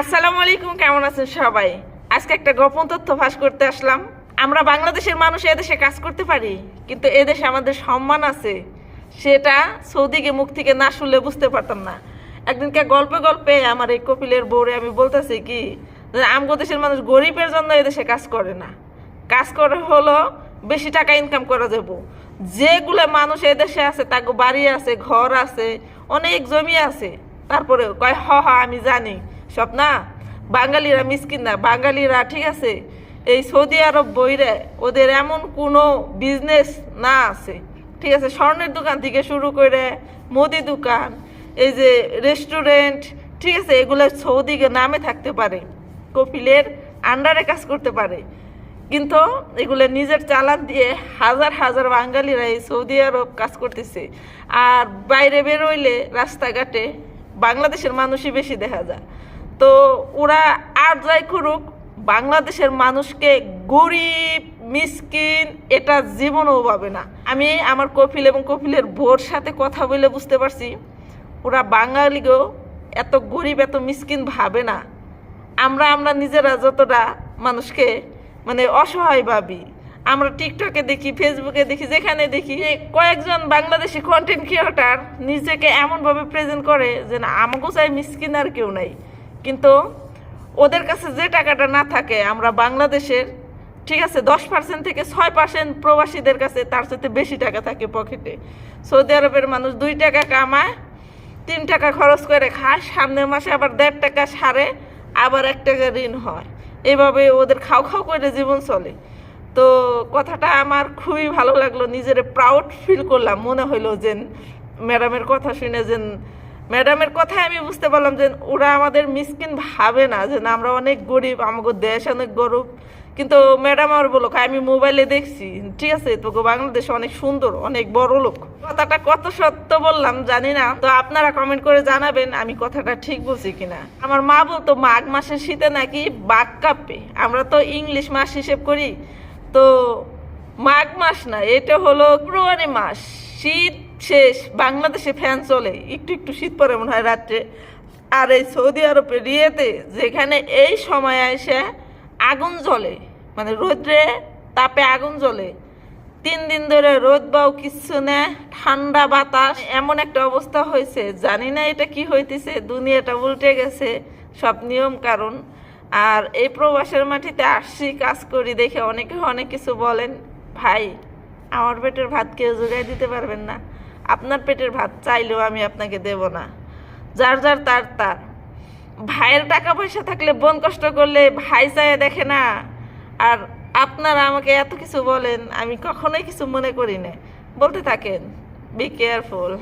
আসসালামু আলাইকুম, কেমন আছেন সবাই? আজকে একটা গোপন তথ্য ফাঁস করতে আসলাম। আমরা বাংলাদেশের মানুষ এদেশে কাজ করতে পারি, কিন্তু এদেশে আমাদের সম্মান আছে। সেটা সৌদিকে মুখ থেকে না শুনলে বুঝতে পারতাম না। একদিনকে গল্পে গল্পে আমার এই কপিলের বউরে আমি বলতেছি কি আমগো দেশের মানুষ গরিবের জন্য এদেশে কাজ করে না। কাজ করে হলো বেশি টাকা ইনকাম করা যাব যেগুলো মানুষ এদেশে আছে তাকে বাড়ি আছে, ঘর আছে, অনেক জমি আছে। তারপরে কয়, হ হ, আমি জানি। সব না বাঙালিরা মিসকিন না, বাঙালিরা ঠিক আছে, এই সৌদি আরব বইরে ওদের এমন কোনো বিজনেস না আছে। ঠিক আছে, স্বর্ণের দোকান থেকে শুরু করে মুদি দোকান, এই যে রেস্টুরেন্ট ঠিক আছে, এগুলো সৌদিকে নামে থাকতে পারে, কপিলের আন্ডারে কাজ করতে পারে। কিন্তু এগুলো নিজের চালান দিয়ে হাজার হাজার বাঙালিরা এই সৌদি আরব কাজ করতেছে। আর বাইরে বেরোইলে রাস্তাঘাটে বাংলাদেশের মানুষই বেশি দেখা যায়। তো ওরা আর যাই করুক, বাংলাদেশের মানুষকে গরিব, মিসকিন, এটা জীবনও পাবে না। আমি আমার কপিল এবং কপিলের বোর সাথে কথা বলে বুঝতে পারছি, ওরা বাঙালিকেও এত গরিব, এত মিসকিন ভাবে না। আমরা আমরা নিজেরা যতটা মানুষকে মানে অসহায় ভাবি, আমরা টিকটকে দেখি, ফেসবুকে দেখি, যেখানে দেখি কয়েকজন বাংলাদেশি কন্টেন্ট ক্রিয়েটার নিজেকে এমনভাবে প্রেজেন্ট করে যে না, আমাকেও চাই মিসকিন আর কেউ নাই। কিন্তু ওদের কাছে যে টাকাটা না থাকে, আমরা বাংলাদেশের, ঠিক আছে, দশ পার্সেন্ট থেকে ছয় পার্সেন্ট প্রবাসীদের কাছে তার সাথে বেশি টাকা থাকে পকেটে। সৌদি আরবের মানুষ দুই টাকা কামায়, তিন টাকা খরচ করে খায়, সামনের মাসে আবার দেড় টাকা সারে, আবার এক টাকা ঋণ হয়। এভাবে ওদের খাও খাও করে জীবন চলে। তো কথাটা আমার খুবই ভালো লাগল, নিজের প্রাউড ফিল করলাম। মনে হইল যে ম্যাডামের কথা শুনে যে ম্যাডামের কথায় আমি বুঝতে পারলাম যে ওরা আমাদের মিসকিন ভাবে না যে না, আমরা অনেক গরিব আমাকে দেশ অনেক গরিব। কিন্তু ম্যাডাম আমার বলো আমি মোবাইলে দেখছি। ঠিক আছে তোকে বাংলাদেশ অনেক সুন্দর অনেক বড় লোক। কথাটা কত সত্য বললাম জানি না। তো আপনারা কমেন্ট করে জানাবেন আমি কথাটা ঠিক বলছি কিনা। আমার মা বলতো মাঘ মাসের শীতে নাকি বাঘ কাঁপে। আমরা তো ইংলিশ মাস হিসেব করি। তো মাঘ মাস না এটা হলো ফেব্রুয়ারি মাস। শীত শেষ, বাংলাদেশে ফ্যান চলে। একটু একটু শীত পরে মনে হয় রাত্রে। আর এই সৌদি আরবের রিয়েতে, যেখানে এই সময় এসে আগুন জ্বলে মানে রোদ্রে তাপে আগুন জ্বলে, তিন দিন ধরে রোদ বাও কিচ্ছু না, ঠান্ডা বাতাস, এমন একটা অবস্থা হয়েছে। জানি না এটা কি হইতেছে, দুনিয়াটা উল্টে গেছে, সব নিয়ম কারণ। আর এই প্রবাসের মাটিতে আসছি কাজ করি দেখে অনেকে অনেক কিছু বলেন। ভাই, আমার পেটের ভাত কেউ জোগাই দিতে পারবেন না। আপনার পেটের ভাত চাইলেও আমি আপনাকে দেব না। যার যার তার তার। ভাইয়ের টাকা পয়সা থাকলে বোন কষ্ট করলে ভাই চায় দেখে না। আর আপনারা আমাকে এত কিছু বলেন, আমি কখনোই কিছু মনে করি না। বলতে থাকেন বি কেয়ারফুল